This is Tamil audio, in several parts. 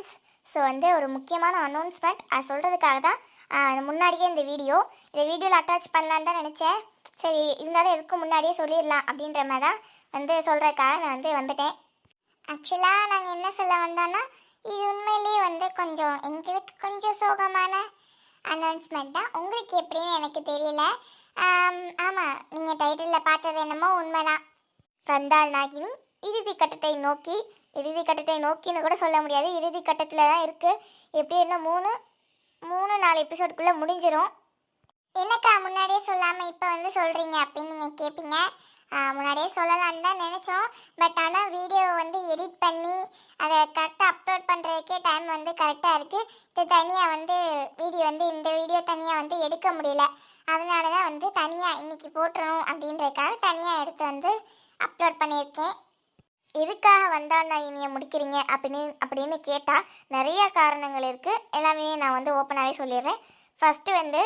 ஃப்ரெண்ட்ஸ் ஸோ வந்து ஒரு முக்கியமான அனௌன்ஸ்மெண்ட் அது சொல்கிறதுக்காக தான் முன்னாடியே இந்த வீடியோ. இந்த வீடியோவில் அட்டாச் பண்ணலான்னு தான் நினச்சேன். சரி இருந்தாலும் எதுக்கும் முன்னாடியே சொல்லிடலாம் அப்படின்ற மாதிரி தான் வந்து சொல்கிறதுக்காக நான் வந்து வந்துட்டேன். ஆக்சுவலாக நாங்கள் என்ன சொல்ல வந்தோன்னா இது உண்மையிலேயே வந்து கொஞ்சம் எங்களுக்கு கொஞ்சம் சோகமான அனௌன்ஸ்மெண்ட் தான். உங்களுக்கு எப்படின்னு எனக்கு தெரியல. ஆமாம் நீங்கள் டைட்டிலில் பார்த்தது என்னமோ உண்மைதான். வந்தாள் நாகினி இறுதி கட்டத்தை நோக்கி இறுதி கட்டத்தை நோக்கின்னு கூட சொல்ல முடியாது. இறுதி கட்டத்தில் தான் இருக்குது எப்படி என்ன மூணு மூணு நாலு எபிசோடுக்குள்ளே முடிஞ்சிடும் என்னக்கா முன்னாடியே சொல்லாமல் இப்போ வந்து சொல்கிறீங்க அப்படின்னு நீங்கள் கேட்பீங்க முன்னாடியே சொல்லலாம்னு தான் நினச்சோம். பட் ஆனால் வீடியோ வந்து எடிட் பண்ணி அதை கரெக்டாக அப்லோட் பண்ணுறதுக்கே டைம் வந்து கரெக்டாக இருக்குது இது தனியாக வந்து வீடியோ வந்து இந்த வீடியோ தனியாக வந்து எடுக்க முடியல. அதனால தான் வந்து தனியாக இன்றைக்கி போட்டுறணும் அப்படின்றதுக்காக தனியாக எடுத்து வந்து அப்லோட் பண்ணியிருக்கேன். எதுக்காக வந்தால் நான் இனியை முடிக்கிறீங்க அப்படின்னு அப்படின்னு கேட்டால் நிறைய காரணங்கள் இருக்குது எல்லாமே நான் வந்து ஓப்பனாகவே சொல்லிடுறேன். ஃபஸ்ட்டு வந்து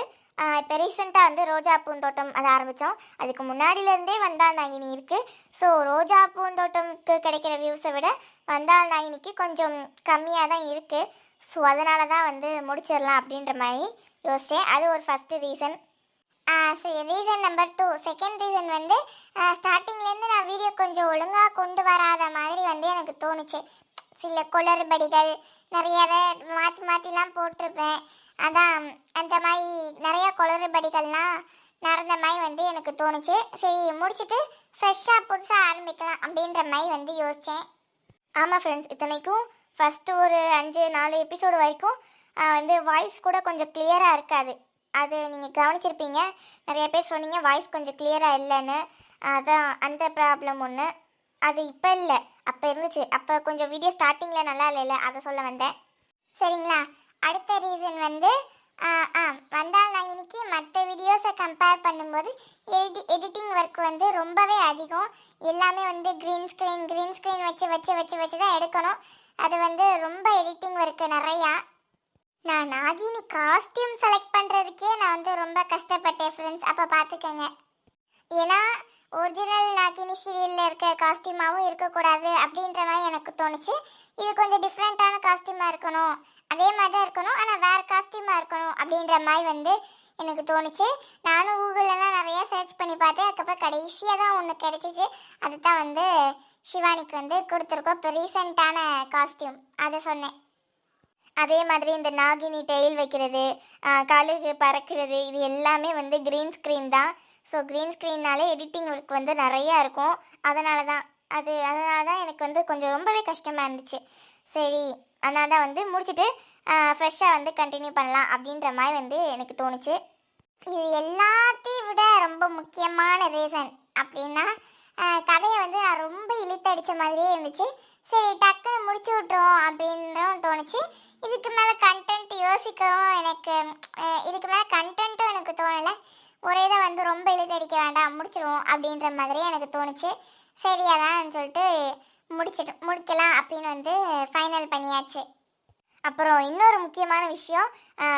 இப்போ ரீசெண்டாக வந்து ரோஜா பூந்தோட்டம் அதை ஆரம்பித்தோம் அதுக்கு முன்னாடியிலேருந்தே வந்தால் நாகினி இருக்குது ஸோ ரோஜா பூந்தோட்டம்க்கு கிடைக்கிற வியூஸை விட வந்தால் நாகினிக்கு கொஞ்சம் கம்மியாக தான் இருக்குது ஸோ அதனால தான் வந்து முடிச்சிடலாம் அப்படின்ற மாதிரி யோசித்தேன் அது ஒரு ஃபஸ்ட்டு ரீசன் சரி reason number two second reason வந்து ஸ்டார்டிங்லேருந்து வீடியோ கொஞ்சம் ஒழுங்காக கொண்டு வராத மாதிரி வந்து எனக்கு தோணுச்சு. சில குளறுபடிகள் நிறையவே மாற்றி மாற்றிலாம் போட்டிருப்பேன். அதான் அந்த மாதிரி நிறைய குளறுபடிகள்லாம் நடந்த மாதிரி வந்து எனக்கு தோணுச்சு. சரி முடிச்சுட்டு ஃப்ரெஷ்ஷாக புதுசாக ஆரம்பிக்கலாம் அப்படின்ற மாதிரி வந்து யோசித்தேன் ஆமாம் ஃப்ரெண்ட்ஸ் இத்தனைக்கும் ஃபஸ்ட்டு ஒரு அஞ்சு நாலு எபிசோடு வரைக்கும் வந்து வாய்ஸ் கூட கொஞ்சம் கிளியராக இருக்காது. அது நீங்கள் கவனிச்சிருப்பீங்க. நிறைய பேர் சொன்னீங்க வாய்ஸ் கொஞ்சம் கிளியராக இல்லைன்னு. அதான் அந்த ப்ராப்ளம் ஒன்று அது இப்போ இல்லை. அப்போ இருந்துச்சு. அப்போ கொஞ்சம் வீடியோ ஸ்டார்டிங்கில் நல்லா இல்லைல்ல? அதை சொல்ல வந்தேன். சரிங்களா? அடுத்த ரீசன் வந்து ஆ வந்தால் நான் இன்னைக்கு மற்ற வீடியோஸை கம்பேர் பண்ணும்போது எடி எடிட்டிங் ஒர்க் வந்து ரொம்பவே அதிகம். எல்லாமே வந்து க்ரீன் ஸ்க்ரீன் க்ரீன் ஸ்க்ரீன் வச்சு வச்சு வச்சு வச்சு தான் எடுக்கணும். அது வந்து ரொம்ப எடிட்டிங் ஒர்க்கு நிறையா. நான் நாகினி காஸ்டியூம் செலக்ட் பண்ணுறதுக்கே நான் வந்து ரொம்ப கஷ்டப்பட்டேன் ஃப்ரெண்ட்ஸ் அப்போ பார்த்துக்கங்க. ஏன்னா ஒரிஜினல் நாகினி சீரியலில் இருக்க காஸ்டியூமாகவும் இருக்கக்கூடாது அப்படின்ற மாதிரி எனக்கு தோணுச்சு. இது கொஞ்சம் டிஃப்ரெண்ட்டான காஸ்டியூமாக இருக்கணும். அதே மாதிரி தான் இருக்கணும். ஆனால் வேறு காஸ்டியூமாக இருக்கணும் அப்படின்ற மாதிரி வந்து எனக்கு தோணுச்சு. நானும் கூகுளெல்லாம் நிறைய சர்ச் பண்ணி பார்த்தேன். அதுக்கப்புறம் கடைசியாக தான் ஒன்று கிடைச்சிச்சு. அதுதான் வந்து ஷிவானிக்கு வந்து கொடுத்துருக்கோம். இப்போ ரீசெண்டான காஸ்டியூம் அதை சொன்னேன். அதே மாதிரி இந்த நாகினி டெயில் வைக்கிறது கழுகு பறக்கிறது இது எல்லாமே வந்து க்ரீன் ஸ்க்ரீன் தான். ஸோ க்ரீன் ஸ்க்ரீன்னாலே எடிட்டிங் ஒர்க் வந்து நிறையா இருக்கும். அதனால தான் அது அதனால தான் எனக்கு வந்து கொஞ்சம் ரொம்பவே கஷ்டமாக இருந்துச்சு. சரி அதனால தான் வந்து முடிச்சுட்டு ஃப்ரெஷ்ஷாக வந்து கண்டினியூ பண்ணலாம் அப்படின்ற மாதிரி வந்து எனக்கு தோணுச்சு. இது எல்லாத்தையும் விட ரொம்ப முக்கியமான ரீசன் அப்படின்னா கதையை வந்து நான் ரொம்ப இழுத்தடிச்ச மாதிரியே இருந்துச்சு. சரி டக்குன்னு முடிச்சு விட்ருவோம் அப்படின்னும் தோணுச்சு. இதுக்கு மேலே கண்டென்ட் யோசிக்கவும் எனக்கு இதுக்கு மேலே கண்டென்ட்டும் எனக்கு தோணலை. ஒரே இதை வந்து ரொம்ப இழுத்தடிக்க வேண்டாம் முடிச்சிடுவோம் அப்படின்ற மாதிரி எனக்கு தோணுச்சு. சரி அதான் சொல்லிட்டு முடிச்சிட்டு முடிக்கலாம் அப்படின்னு வந்து ஃபைனல் பண்ணியாச்சு. அப்புறம் இன்னொரு முக்கியமான விஷயம்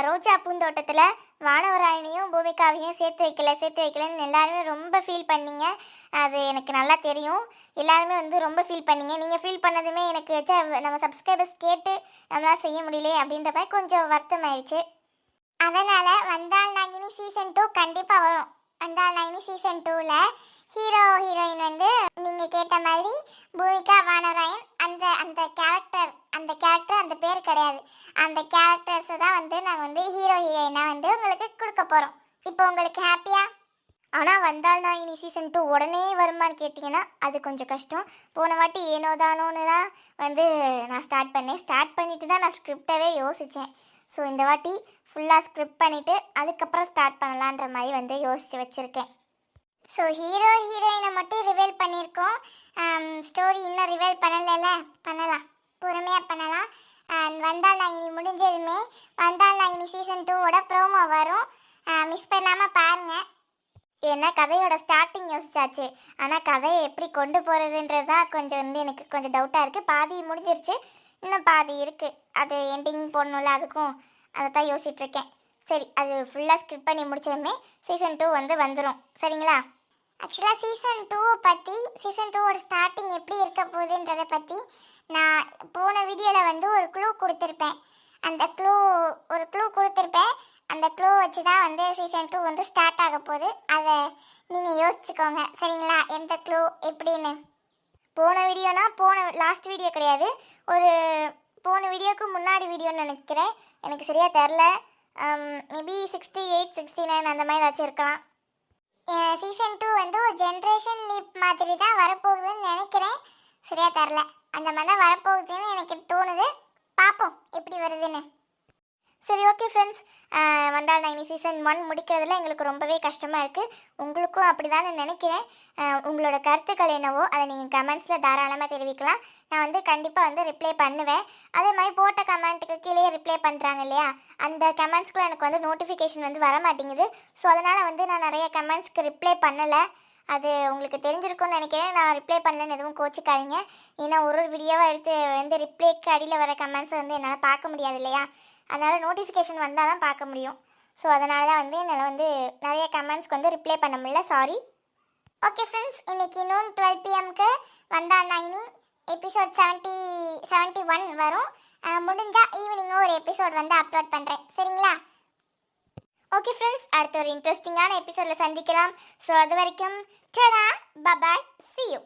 ரோஜா பூந்தோட்டத்தில் வானவராயனையும் பூமிகாவையும் சேர்த்து வைக்கல சேர்த்து வைக்கலன்னு எல்லாருமே ரொம்ப ஃபீல் பண்ணீங்க. அது எனக்கு நல்லா தெரியும். எல்லாருமே வந்து ரொம்ப ஃபீல் பண்ணீங்க. நீங்கள் ஃபீல் பண்ணதுமே எனக்கு ச்சே, நம்ம சப்ஸ்கிரைபர்ஸ் கேட்டு நம்மளால் செய்ய முடியல அப்படின்ற மாதிரி கொஞ்சம் வருத்தம் ஆயிடுச்சு அதனால் வந்தால் நாகினி சீசன் டூ கண்டிப்பாக வரும். அந்த நைனி சீசன் டூவில் ஹீரோ ஹீரோயின் வந்து நீங்கள் கேட்ட மாதிரி பூமிகா வானராயன் அந்த அந்த கேரக்டர் அந்த கேரக்டர் அந்த பேர் கிடையாது. அந்த கேரக்டர்ஸை தான் வந்து நாங்கள் வந்து ஹீரோ ஹீரோயினாக வந்து உங்களுக்கு கொடுக்க போகிறோம் இப்போ உங்களுக்கு ஹாப்பியா ஆனால் வந்தால் நான் இனி சீசன் டூ உடனே வருமான்னு கேட்டிங்கன்னா அது கொஞ்சம் கஷ்டம். போன வாட்டி ஏனோ தானோன்னு தான் வந்து நான் ஸ்டார்ட் பண்ணேன். ஸ்டார்ட் பண்ணிட்டு தான் நான் ஸ்கிரிப்டவே யோசித்தேன் ஸோ இந்த வாட்டி ஃபுல்லாக ஸ்கிரிப்ட் பண்ணிவிட்டு அதுக்கப்புறம் ஸ்டார்ட் பண்ணலான்ற மாதிரி வந்து யோசித்து வச்சுருக்கேன். ஸோ ஹீரோ ஹீரோயினை மட்டும் ரிவீல் பண்ணியிருக்கோம். Um, ஸ்டோரி இன்னும் ரிவீல் பண்ணலைல்ல பண்ணலாம். பொறுமையாக பண்ணலாம். அண்ட் வந்தால் நாயினி முடிஞ்சதுமே வந்தால் நாயினி சீசன் டூவோட ப்ரோமோ வரும். Uh, மிஸ் பண்ணாமல் பாருங்கள் ஏன்னா கதையோட ஸ்டார்டிங் யோசிச்சாச்சு. ஆனால் கதையை எப்படி கொண்டு போகிறதுன்றது தான் கொஞ்சம் வந்து எனக்கு கொஞ்சம் டவுட்டாக இருக்குது பாதி முடிஞ்சிருச்சு. இன்னும் பாதி இருக்குது அது எண்டிங் போடணும்ல அதுக்கும் அதை தான் யோசிச்சுட்ருக்கேன். சரி அது ஃபுல்லாக ஸ்கிப் பண்ணி முடிச்சதுமே சீசன் டூ வந்து வந்துடும் சரிங்களா? ஆக்சுவலாக சீசன் டூவை பற்றி சீசன் டூவோட ஸ்டார்டிங் எப்படி இருக்க போகுதுன்றதை பற்றி நான் போன வீடியோவில் வந்து ஒரு க்ளூ கொடுத்துருப்பேன். அந்த க்ளூ ஒரு க்ளூ கொடுத்துருப்பேன். அந்த க்ளூ வச்சு தான் வந்து சீசன் டூ வந்து ஸ்டார்ட் ஆக போகுது. அதை நீங்கள் யோசிச்சுக்கோங்க. சரிங்களா? எந்த க்ளூ எப்படின்னு. போன வீடியோனா போன லாஸ்ட் வீடியோ கிடையாது. ஒரு வீடியோக்கு முன்னாடி வீடியோன்னு நினைக்கிறேன். எனக்கு சரியாக தெரில. Maybe sixty eight sixty nine அந்த மாதிரி ஏதாச்சும் இருக்கலாம். சீசன் டூ வந்து ஒரு ஜென்ரேஷன் லீப் மாதிரி தான் வரப்போகுதுன்னு நினைக்கிறேன். சரியாக தெரில. அந்த மாதிரி தான் வரப்போகுதுன்னு எனக்கு தோணுது. பார்ப்போம் எப்படி வருதுன்னு. சரி ஓகே ஃப்ரெண்ட்ஸ் வந்தால் நைனி சீசன் ஒன் முடிக்கிறதுல எங்களுக்கு ரொம்பவே கஷ்டமாக இருக்குது உங்களுக்கும் அப்படி தான் நினைக்கிறேன் உங்களோட கருத்துக்கள் என்னவோ அதை நீங்கள் கமெண்ட்ஸில் தாராளமாக தெரிவிக்கலாம். நான் வந்து கண்டிப்பாக வந்து ரிப்ளை பண்ணுவேன். அதே மாதிரி போட்ட கமெண்ட்டுக்கு கீழே ரிப்ளை பண்ணுறாங்க இல்லையா? அந்த கமெண்ட்ஸ்க்குலாம் எனக்கு வந்து நோட்டிஃபிகேஷன் வந்து வர மாட்டேங்குது ஸோ அதனால் வந்து நான் நிறைய கமெண்ட்ஸ்க்கு ரிப்ளை பண்ணலை. அது உங்களுக்கு தெரிஞ்சிருக்கும்னு நினைக்கிறேன். நான் ரிப்ளை பண்ணலன்னு எதுவும் கோச்சிக்காதீங்க. ஏன்னா ஒரு ஒரு வீடியோவாக எடுத்து வந்து ரிப்ளைக்கு அடியில் வர கமெண்ட்ஸை வந்து என்னால் பார்க்க முடியாது இல்லையா? அதனால் நோட்டிஃபிகேஷன் வந்தால் தான் பார்க்க முடியும். ஸோ அதனால தான் வந்து என்னால் வந்து நிறைய கமெண்ட்ஸ்க்கு வந்து ரிப்ளை பண்ண முடியல. சாரி ஓகே ஃப்ரெண்ட்ஸ் இன்றைக்கி இன்னும் டுவெல் பிஎம்க்கு வந்தா நைனி எபிசோட் செவன்ட்டி செவன்ட்டி ஒன் வரும். முடிஞ்சால் ஈவினிங்கும் ஒரு எபிசோட் வந்து அப்லோட் பண்ணுறேன் சரிங்களா? ஓகே ஃப்ரெண்ட்ஸ் அடுத்த ஒரு இன்ட்ரெஸ்டிங்கான எபிசோடில் சந்திக்கலாம். ஸோ அது வரைக்கும் டடா. Bye bye C you